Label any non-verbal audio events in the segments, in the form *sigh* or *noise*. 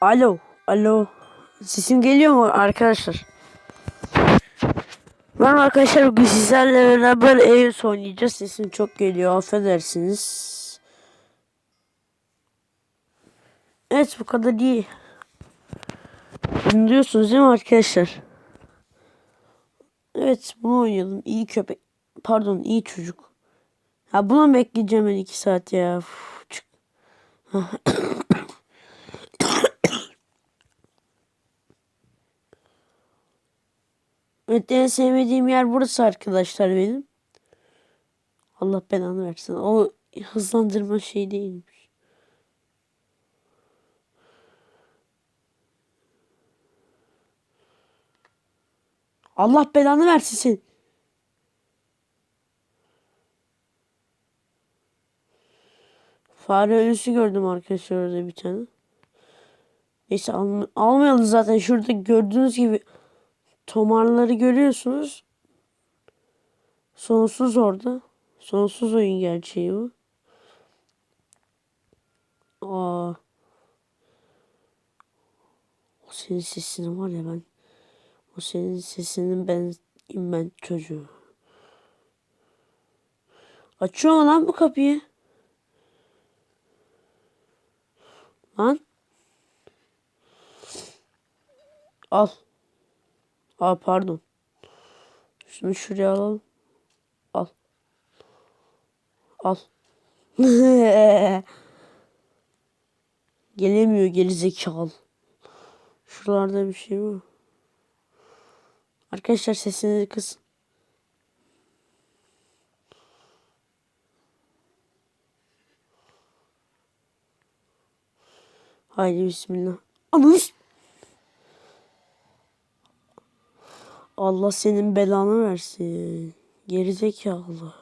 Alo, alo. Sesim geliyor mu arkadaşlar? Merhaba arkadaşlar bugün sizlerle beraber EOS oynayacağız. Sesim çok geliyor affedersiniz. Evet bu kadar iyi. Diyorsunuz değil mi arkadaşlar? Evet bunu oynayalım. İyi köpek. Pardon iyi çocuk. Ha bunu bekleyeceğim ben iki saat ya. Uf, çık. Evet en sevmediğim yer burası arkadaşlar benim. Allah belanı versin. O hızlandırma şey değilmiş. Allah belanı versin sen. Fare ölüsü gördüm arkadaşlar orada bir tane. Neyse alm almayalım zaten şurada gördüğünüz gibi tomarları görüyorsunuz. Sonsuz orada. Sonsuz oyun gerçeği bu. Aa. O senin sesini var ya ben. O senin sesinin ben ben çocuğu. Açıyor mu lan bu kapıyı? Lan. Al. Aa pardon. Şunu şuraya alalım. Al. Al. *laughs* Gelemiyor geri zekalı. Şuralarda bir şey var. Arkadaşlar sesini kısın. Haydi bismillah. Anız. Allah senin belanı versin. Gerizekalı.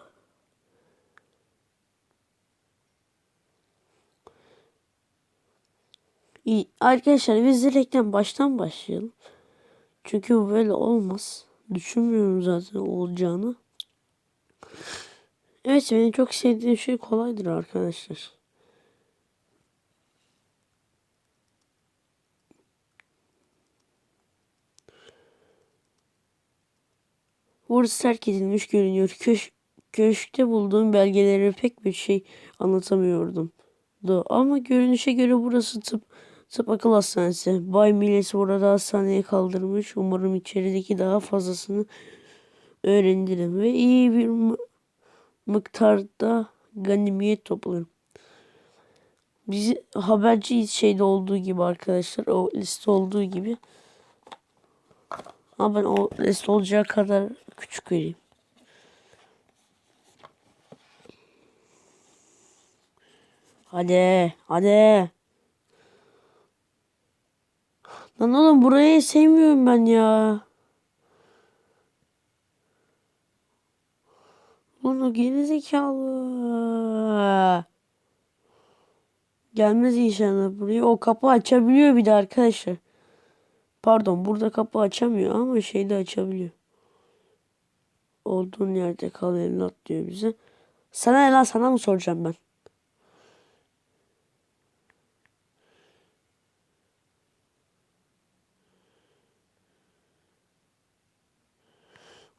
İyi. Arkadaşlar biz direkten baştan başlayalım. Çünkü bu böyle olmaz. Düşünmüyorum zaten olacağını. Evet benim çok sevdiğim şey kolaydır arkadaşlar. Burası terk edilmiş görünüyor. Köş köşkte bulduğum belgeleri pek bir şey anlatamıyordum. Da. Ama görünüşe göre burası tıp, tıp akıl hastanesi. Bay Milles burada hastaneye kaldırmış. Umarım içerideki daha fazlasını öğrenirim ve iyi bir miktarda ganimiyet toplarım. Bizi haberci şeyde olduğu gibi arkadaşlar o liste olduğu gibi ama ben o liste olacağı kadar küçük vereyim. Hadi, hadi. Lan oğlum burayı sevmiyorum ben ya. Onu gerizekalı. Gelmez inşallah buraya. O kapı açabiliyor bir de arkadaşlar. Pardon burada kapı açamıyor ama şeyde açabiliyor. Olduğun yerde kal evlat diyor bize. Sana ne lan sana mı soracağım ben?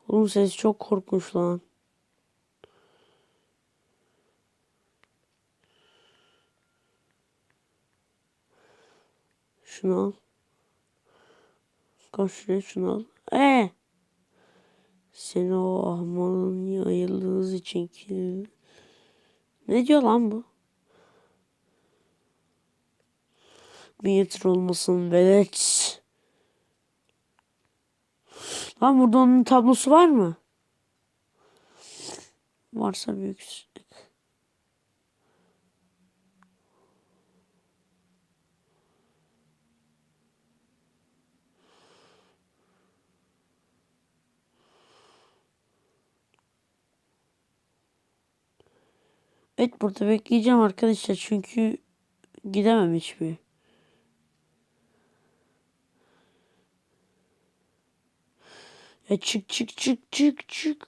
Oğlum ses çok korkunç lan. Şunu al. Şuraya şunu al. Ee. Seni o ahmalın yayıldığınız için ki... Ne diyor lan bu? Bir yatır olmasın velet. Lan burada onun tablosu var mı? Varsa büyük. Evet burada bekleyeceğim arkadaşlar çünkü gidemem hiçbir. Ya çık çık çık çık çık.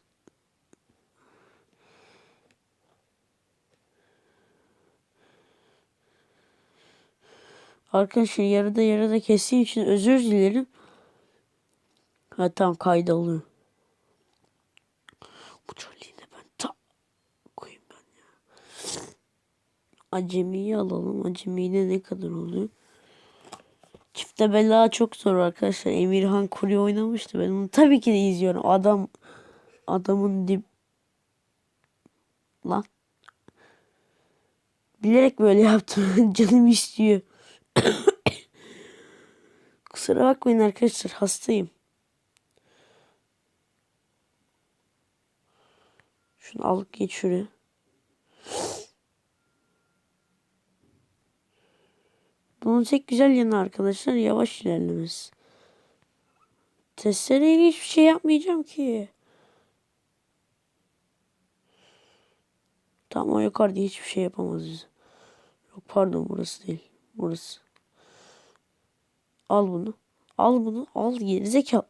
Arkadaşlar yarıda yarıda kestiğim için özür dilerim. Ha tamam kayda alıyor. Bu Charlie'yi de ben ta koyayım ben ya. Acemiyi alalım. Acemiyle ne kadar oluyor? Çifte bela çok zor arkadaşlar. Emirhan Kuri oynamıştı. Ben onu tabii ki de izliyorum. Adam adamın dip lan. Bilerek böyle yaptım. *laughs* Canım istiyor. *coughs* Kusura bakmayın arkadaşlar. Hastayım. Şunu al geç şuraya. Bunun tek güzel yanı arkadaşlar yavaş ilerlemesi. Testereyle hiçbir şey yapmayacağım ki. Tam o yukarıda hiçbir şey yapamaz. Yok pardon burası değil. Burası. Al bunu. Al bunu. Al gerizekalı.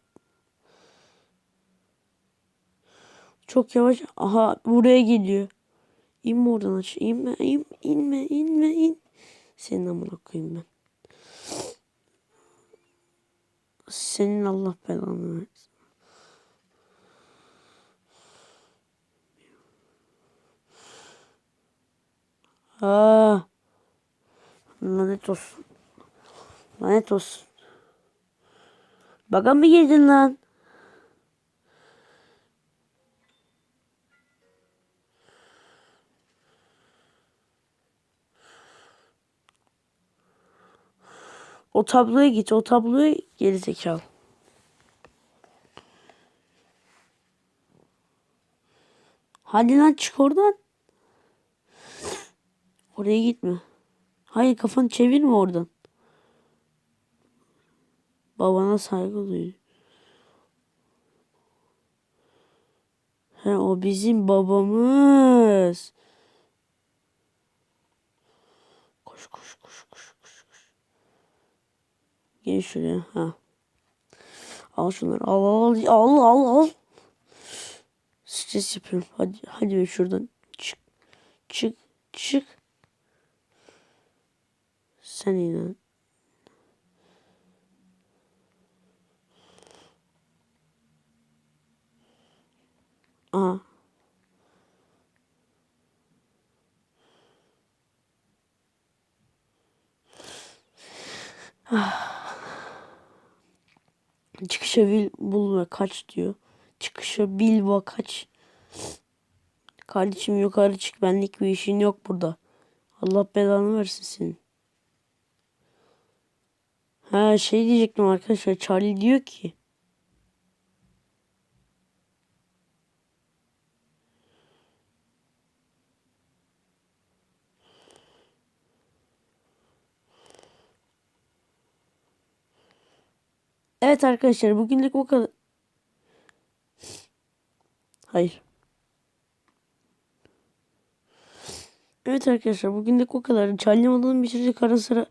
Çok yavaş. Aha buraya geliyor. İnme oradan aç. İnme, in, inme, inme, in. Senin amına koyayım ben. Senin Allah belanı versin. Aa. Lanet olsun. Lanet olsun. Baga mı girdin lan? O tabloya git. O tabloya geri zekalı. Hadi lan çık oradan. Oraya gitme. Hayır kafanı çevirme oradan. Babana saygı duy. He o bizim babamız. Gel şuraya. Ha. Al şunları. Al al al al al. Stres yapıyorum. Hadi hadi be şuradan. Çık. Çık. Çık. Sen inan. Aha. Çıkışa bil bul ve kaç diyor. Çıkışa bil ve kaç. Kardeşim yukarı çık benlik bir işin yok burada. Allah belanı versin senin. Ha şey diyecektim arkadaşlar. Charlie diyor ki. Evet arkadaşlar bugünlük bu kadar. Hayır. Evet arkadaşlar bugünlük bu kadar. Model'ın bitirecek ara sıra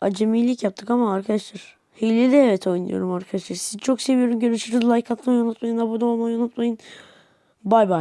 acemilik yaptık ama arkadaşlar. Hileli evet oynuyorum arkadaşlar. Sizi çok seviyorum. Görüşürüz. Like atmayı unutmayın. Abone olmayı unutmayın. Bay bay.